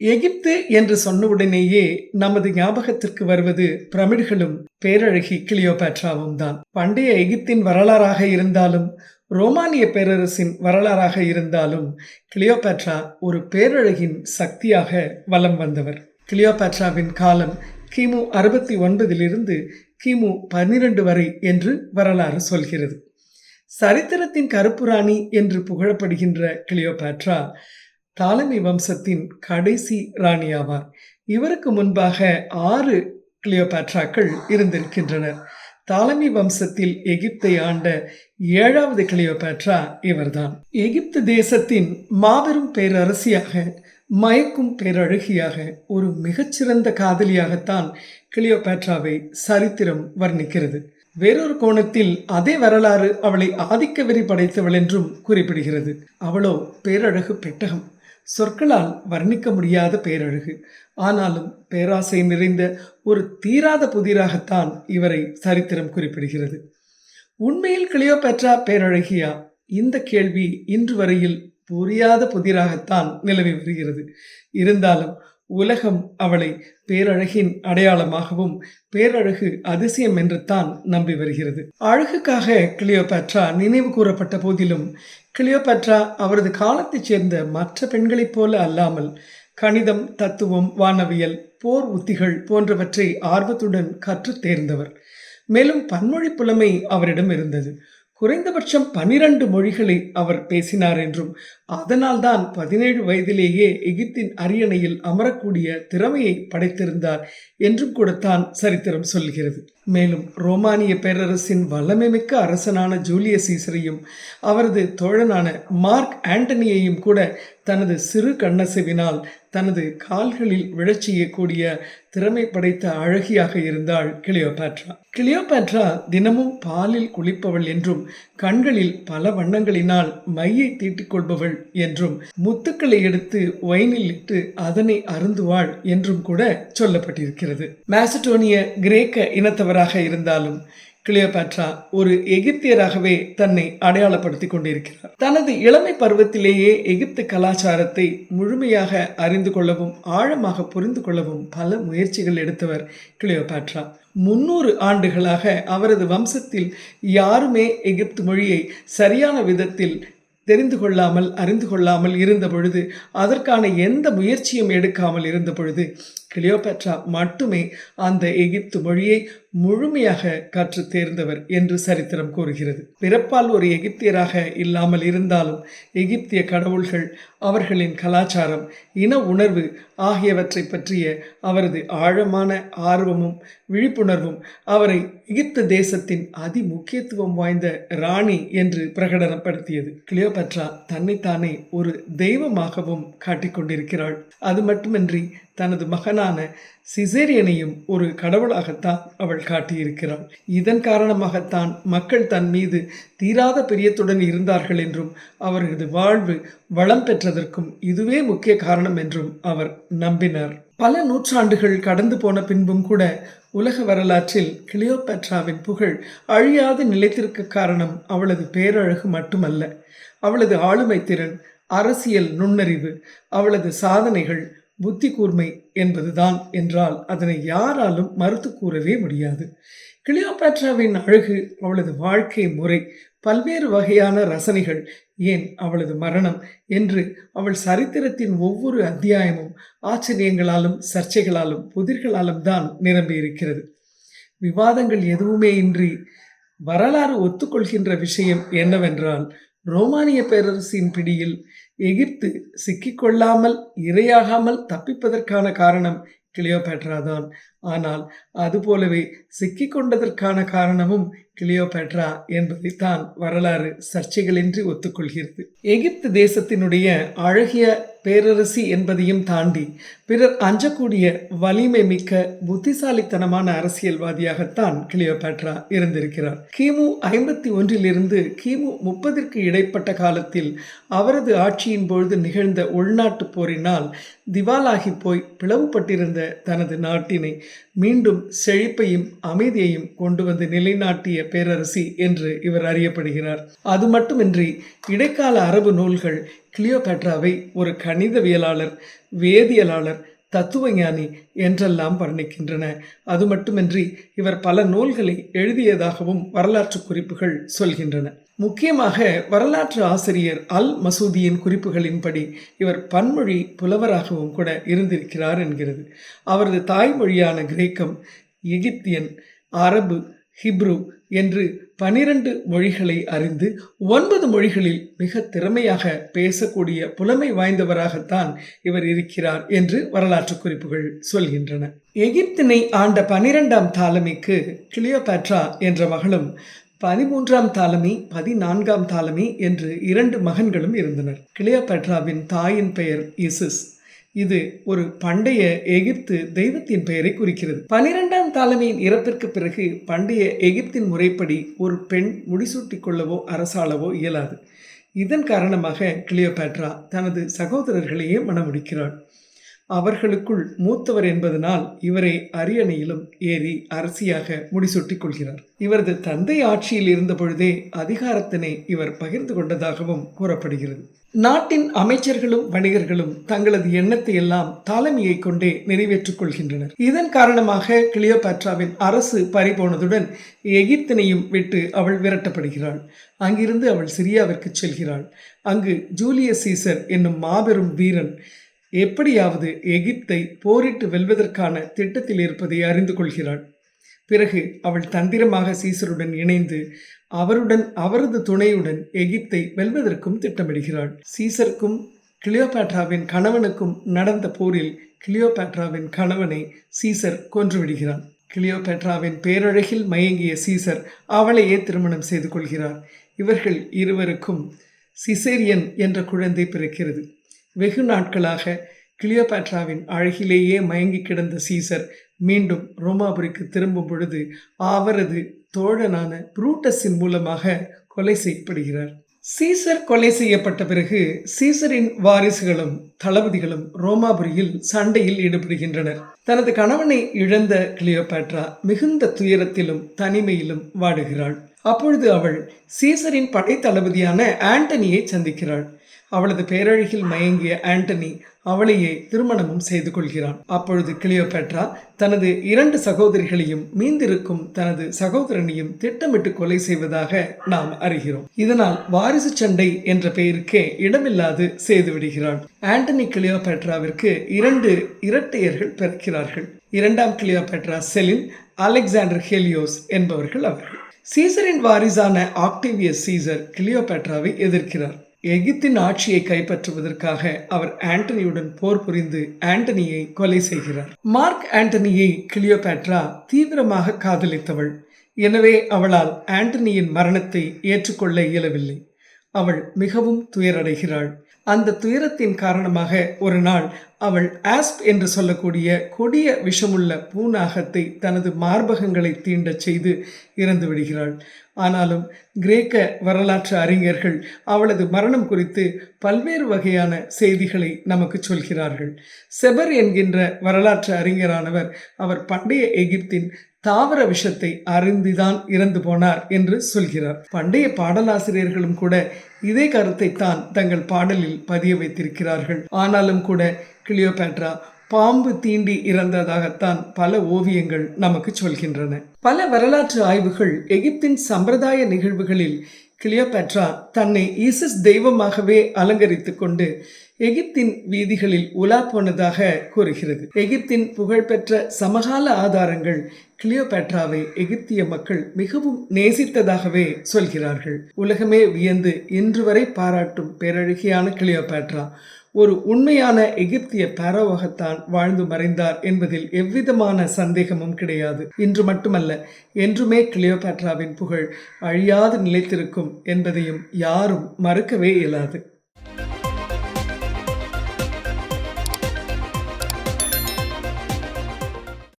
எகிப்து என்று சொன்னவுடனேயே நமது ஞாபகத்திற்கு வருவது பிரமிடுகளும் பேரழகி கிளியோபேட்ராவும் தான். பண்டைய எகிப்தின் வரலாறாக இருந்தாலும் ரோமானிய பேரரசின் வரலாறாக இருந்தாலும் கிளியோபேட்ரா ஒரு பேரழகின் சக்தியாக வலம் வந்தவர். கிளியோபேட்ராவின் காலம் கிமு அறுபத்தி ஒன்பதிலிருந்து கிமு பன்னிரண்டு வரை என்று வரலாறு சொல்கிறது. சரித்திரத்தின் கருப்பு ராணி என்று புகழப்படுகின்ற கிளியோபேட்ரா தாலமி வம்சத்தின் கடைசி ராணி ஆவார் இவருக்கு முன்பாக ஆறு கிளியோபேட்ராக்கள் இருந்திருக்கின்றனர். தாலமி வம்சத்தில் எகிப்தை ஆண்ட ஏழாவது கிளியோபேட்ரா இவர்தான். எகிப்து தேசத்தின் மாபெரும் பேரரசியாக மயக்கும் பேரழகியாக ஒரு மிகச்சிறந்த காதலியாகத்தான் கிளியோபேட்ராவை சரித்திரம் வர்ணிக்கிறது. வேறொரு கோணத்தில் அதே வரலாறு அவளை ஆதிக்க வெறி படைத்தவள் என்றும் குறிப்பிடுகிறது. அவளோ பேரழகு பெட்டகம். சொற்களால் வர்ணிக்க முடியாத பேரழகு. ஆனாலும் பேராசை நிறைந்த ஒரு தீராத புதிராகத்தான் இவரை சரித்திரம் குறிப்பிடுகிறது. உண்மையில் கிளியோபெட்ரா பேரழகியா? இந்த கேள்வி இன்று வரையில் புரியாத புதிராகத்தான் நிலவி வருகிறது. இருந்தாலும் உலகம் அவளை பேரழகின் அடையாளமாகவும் பேரழகு அதிசயம் என்று தான் நம்பி வருகிறது. அழகுக்காக கிளியோபேட்ரா நினைவு கூறப்பட்ட போதிலும் கிளியோபேட்ரா அவரது காலத்தைச் சேர்ந்த மற்ற பெண்களைப் போல அல்லாமல் கணிதம் தத்துவம் வானவியல் போர் உத்திகள் போன்றவற்றை ஆர்வத்துடன் கற்றுத் தேர்ந்தவர். மேலும் பன்மொழி புலமை அவரிடம் இருந்தது. குறைந்தபட்சம் பனிரண்டு மொழிகளை அவர் பேசினார் என்றும் அதனால்தான் பதினேழு வயதிலேயே எகிப்தின் அரியணையில் அமரக்கூடிய திறமையை படைத்திருந்தார் என்றும் கூடத்தான் சரித்திரம் சொல்கிறது. மேலும் ரோமானிய பேரரசின் வல்லமைமிக்க அரசனான ஜூலிய சீசரையும் அவரது தோழனான மார்க் ஆண்டனியையும் கூட தனது சிறு கண்ணசைவினால் தனது கால்களில் விழச் செய்யக்கூடிய திறமை படைத்த அழகியாக இருந்தாள் கிளியோபேட்ரா. கிளியோபேட்ரா தினமும் பாலில் குளிப்பவள் என்றும் கண்களில் பல வண்ணங்களினால் மையை தீட்டிக் கொள்பவள் என்றும் முத்துக்களை எடுத்து ஒயினில் இட்டு அதனை அருந்துவாள் என்றும் கூட சொல்லப்பட்டிருக்கிறது. மேசடோனிய கிரேக்க இனத்தவராக இருந்தாலும் கிளியோபாட்ரா ஒரு எகிப்தியராகவே தன்னை அடையாளப்படுத்திக் கொண்டிருக்கிறார். தனது இளமை பருவத்திலேயே எகிப்து கலாச்சாரத்தை முழுமையாக அறிந்து கொள்ளவும் ஆழமாக புரிந்து கொள்ளவும் பல முயற்சிகள் எடுத்தவர் கிளியோபாட்ரா. முன்னூறு ஆண்டுகளாக அவரது வம்சத்தில் யாருமே எகிப்து மொழியை சரியான விதத்தில் தெரிந்து கொள்ளாமல் அறிந்து கொள்ளாமல் இருந்த பொழுது அதற்கான எந்த முயற்சியும் எடுக்காமல் இருந்த பொழுது கிளியோபெட்ரா மட்டுமே அந்த எகிப்து மொழியை முழுமையாக கற்று தேர்ந்தவர் என்று சரித்திரம் கூறுகிறது. பிறப்பால் ஒரு எகிப்தியராக இல்லாமல் இருந்தாலும் எகிப்திய கடவுள்கள் அவர்களின் கலாச்சாரம் இன உணர்வு ஆகியவற்றை பற்றிய அவரது ஆழமான ஆர்வமும் விழிப்புணர்வும் அவரை எகிப்து தேசத்தின் அதி முக்கியத்துவம் வாய்ந்த ராணி என்று பிரகடனப்படுத்தியது. கிளியோபெட்ரா தன்னைத்தானே ஒரு தெய்வமாகவும் காட்டிக்கொண்டிருக்கிறாள் அது மட்டுமின்றி தனது மகனான சிசேரியனையும் ஒரு கடவுளாகத்தான் அவள் காட்டியிருக்கிறாள். இதன் காரணமாகத்தான் மக்கள் தன் மீது தீராத பிரியத்துடன் இருந்தார்கள் என்றும் அவரது வாழ்வு வளம் பெற்றதற்கும் இதுவே முக்கிய காரணம் என்றும் அவர் நம்பினார். பல நூற்றாண்டுகள் கடந்து போன பின்பும் கூட உலக வரலாற்றில் கிளியோபெட்ராவின் புகழ் அழியாது நிலைத்திருக்க காரணம் அவளது பேரழகு மட்டுமல்ல. அவளது ஆளுமை திறன் அரசியல் நுண்ணறிவு அவளது சாதனைகள் புத்தி கூர்மை என்பதுதான் என்றால் அதனை யாராலும் மறுத்து கூறவே முடியாது. கிளியோபேட்ராவின் அழகு அவளது வாழ்க்கை முறை பல்வேறு வகையான ரசனைகள் ஏன் அவளது மரணம் என்று அவள் சரித்திரத்தின் ஒவ்வொரு அத்தியாயமும் ஆச்சரியங்களாலும் சர்ச்சைகளாலும் புதிர்களாலும் தான் நிரம்பியிருக்கிறது. விவாதங்கள் எதுவுமே இன்றி வரலாறு ஒத்துக்கொள்கின்ற விஷயம் என்னவென்றால் ரோமானிய பேரரசின் பிடியில் எகிப்து சிக்கிக்கொள்ளாமல் இரையாகாமல் தப்பிப்பதற்கான காரணம் கிளியோபேட்ரா தான். ஆனால் அதுபோலவே சிக்கிக்கொண்டதற்கான காரணமும் கிளியோபேட்ரா என்பதைத்தான் வரலாறு சர்ச்சைகளின்றி ஒத்துக்கொள்கிறது. எகிப்து தேசத்தினுடைய அழகிய பேரரசி என்பதையும் தாண்டி பிறர் அஞ்சக்கூடிய வலிமை மிக்க புத்திசாலித்தனமான அரசியல்வாதியாகத்தான் கிளியோபேட்ரா இருந்திருக்கிறார். கிமு ஐம்பத்தி ஒன்றிலிருந்து கிமு முப்பதிற்கு இடைப்பட்ட காலத்தில் அவரது ஆட்சியின் பொழுது நிகழ்ந்த உள்நாட்டு போரினால் திவாலாகி போய் பிளவுபட்டிருந்த தனது நாட்டினை மீண்டும் செழிப்பையும் அமைதியையும் கொண்டு வந்து நிலைநாட்டிய பேரரசி என்று இவர் அறியப்படுகிறார். அது மட்டுமின்றி இடைக்கால அரபு நூல்கள் கிளியோபேட்ராவை ஒரு கணிதவியலாளர் வேதியியலாளர் தத்துவஞானி என்றெல்லாம் வர்ணிக்கின்றன. அது மட்டுமின்றி இவர் பல நூல்களை எழுதியதாகவும் வரலாற்று குறிப்புகள் சொல்கின்றன. முக்கியமாக வரலாற்று ஆசிரியர் அல் மசூதியின் குறிப்புகளின்படி இவர் பன்மொழி புலவராகவும் கூட இருந்திருக்கிறார் என்கிறது. அவரது தாய்மொழியான கிரேக்கம் எகிப்தியன் அரபு ஹிப்ரு என்று பனிரெண்டு மொழிகளை அறிந்து ஒன்பது மொழிகளில் மிக திறமையாக பேசக்கூடிய புலமை வாய்ந்தவராகத்தான் இவர் இருக்கிறார் என்று வரலாற்று குறிப்புகள் சொல்கின்றன. எகிப்தினை ஆண்ட பனிரெண்டாம் தாலமிக்கு கிளியோபேட்ரா என்ற மகளும் பதிமூன்றாம் தாலமி பதினான்காம் தாலமி என்று இரண்டு மகன்களும் இருந்தனர். கிளியோபேட்ராவின் தாயின் பெயர் இசிஸ். இது ஒரு பண்டைய எகிப்து தெய்வத்தின் பெயரை குறிக்கிறது. பனிரெண்டாம் தாலமியின் இறப்பிற்கு பிறகு பண்டைய எகிப்தின் முறைப்படி ஒரு பெண் முடிசூட்டிக் கொள்ளவோ அரசாளவோ இயலாது. இதன் காரணமாக கிளியோபேட்ரா தனது சகோதரர்களையே மணமுடிக்கிறாள். அவர்களுக்குள் மூத்தவர் என்பதனால் இவரை அரியணையிலும் ஏறி அரசியாக முடிசூட்டிக் கொள்கிறார். இவரது தந்தை ஆட்சியில் இருந்த பொழுதே அதிகாரத்தினை இவர் பகிர்ந்து கொண்டதாகவும் கூறப்படுகிறது. நாட்டின் அமைச்சர்களும் வணிகர்களும் தங்களது எண்ணத்தை எல்லாம் தலைமையை கொண்டே நிறைவேற்றிக் கொள்கின்றனர். இதன் காரணமாக கிளியோபாட்ராவின் அரசு பறிபோனதுடன் எகிப்தினையும் விட்டு அவள் விரட்டப்படுகிறாள். அங்கிருந்து அவள் சிரியாவிற்கு செல்கிறாள். அங்கு ஜூலியஸ் சீசர் என்னும் மாபெரும் வீரன் எப்படியாவது எகிப்தை போரிட்டு வெல்வதற்கான திட்டத்தில் இருப்பதை அறிந்து கொள்கிறாள். பிறகு அவள் தந்திரமாக சீசருடன் இணைந்து அவருடன் அவரது துணையுடன் எகிப்தை வெல்வதற்கும் திட்டமிடுகிறாள். சீசருக்கும் கிளியோபேட்ராவின் கணவனுக்கும் நடந்த போரில் கிளியோபேட்ராவின் கணவனை சீசர் கொன்றுவிடுகிறான். கிளியோபேட்ராவின் பேரழகில் மயங்கிய சீசர் அவளையே திருமணம் செய்து கொள்கிறார். இவர்கள் இருவருக்கும் சிசேரியன் என்ற குழந்தை பிறக்கிறது. வெகு நாட்களாக கிளியோபாட்ராவின் அழகிலேயே மயங்கி கிடந்த சீசர் மீண்டும் ரோமாபுரிக்கு திரும்பும் பொழுது அவரது தோழனான புரூட்டஸின் மூலமாக கொலை செய்யப்படுகிறார். சீசர் கொலை செய்யப்பட்ட பிறகு சீசரின் வாரிசுகளும் தளபதிகளும் ரோமாபுரியில் சண்டையில் ஈடுபடுகின்றனர். தனது கணவனை இழந்த கிளியோபாட்ரா மிகுந்த துயரத்திலும் தனிமையிலும் வாடுகிறாள். அப்பொழுது அவள் சீசரின் படை தளபதியான ஆண்டனியை சந்திக்கிறாள். அவளது பேரழகில் மயங்கிய ஆண்டனி அவளையே திருமணமும் செய்து கொள்கிறான். அப்பொழுது கிளியோபேட்ரா தனது இரண்டு சகோதரிகளையும் மீந்திருக்கும் தனது சகோதரனையும் திட்டமிட்டு கொலை செய்வதாக நாம் அறிகிறோம். இதனால் வாரிசு சண்டை என்ற பெயருக்கே இடமில்லாது செய்து விடுகிறாள் ஆண்டனி கிளியோபேட்ராவிற்கு இரண்டு இரட்டையர்கள் பிறக்கிறார்கள். இரண்டாம் கிளியோபேட்ரா செலின் அலெக்சாண்டர் ஹெலியோஸ் என்பவர்கள் அவர்கள். சீசரின் வாரிசான ஆக்டிவியஸ் சீசர் கிளியோபேட்ராவை எதிர்க்கிறார். எகிப்தின் ஆட்சியை கைப்பற்றுவதற்காக அவர் ஆண்டனியுடன் போர் புரிந்து ஆண்டனியை கொலை செய்கிறார். மார்க் ஆண்டனியை கிளியோபேட்ரா தீவிரமாக காதலித்தவள். எனவே அவளால் ஆண்டனியின் மரணத்தை ஏற்றுக்கொள்ள இயலவில்லை. அவள் மிகவும் துயரடைகிறாள். அந்த துயரத்தின் காரணமாக ஒரு நாள் அவள் ஆஸ்ப் என்று சொல்லக்கூடிய கொடிய விஷமுள்ள பூநாகத்தை தனது மார்பகங்களை தீண்டச் செய்து இறந்து விடுகிறாள். ஆனாலும் கிரேக்க வரலாற்று அறிஞர்கள் அவளது மரணம் குறித்து பல்வேறு வகையான செய்திகளை நமக்கு சொல்கிறார்கள். செபர் என்கின்ற வரலாற்று அறிஞரானவர் அவர் பண்டைய எகிப்தின் தாவர விஷத்தை அருந்திதான் இறந்து போனார் என்று சொல்கிறார். பண்டைய பாடலாசிரியர்களும் கூட இதே கருத்தை தான் தங்கள் பாடலில் பதிய வைத்திருக்கிறார்கள். ஆனாலும் கூட கிளியோபேட்ரா பாம்பு தீண்டி இறந்ததாகத்தான் பல ஓவியங்கள் நமக்கு சொல்கின்றன. பல வரலாற்று ஆய்வுகள் எகிப்தின் சம்பிரதாய நிகழ்வுகளில் கிளியோபேட்ரா தன்னை ஈசஸ் தெய்வமாகவே அலங்கரித்துக் கொண்டு எகிப்தின் வீதிகளில் உலா போனதாக கூறுகிறது. எகிப்தின் புகழ்பெற்ற சமகால ஆதாரங்கள் கிளியோபேட்ராவை எகிப்திய மக்கள் மிகவும் நேசித்ததாகவே சொல்கிறார்கள். உலகமே வியந்து இன்று வரை பாராட்டும் பேரழகியான கிளியோபேட்ரா ஒரு உண்மையான எகிப்திய பாரோவாகத்தான் வாழ்ந்து மறைந்தார் என்பதில் எவ்விதமான சந்தேகமும் கிடையாது. இன்று மட்டுமல்ல என்றுமே கிளியோபேட்ராவின் புகழ் அழியாது நிலைத்திருக்கும் என்பதையும் யாரும் மறுக்கவே இயலாது.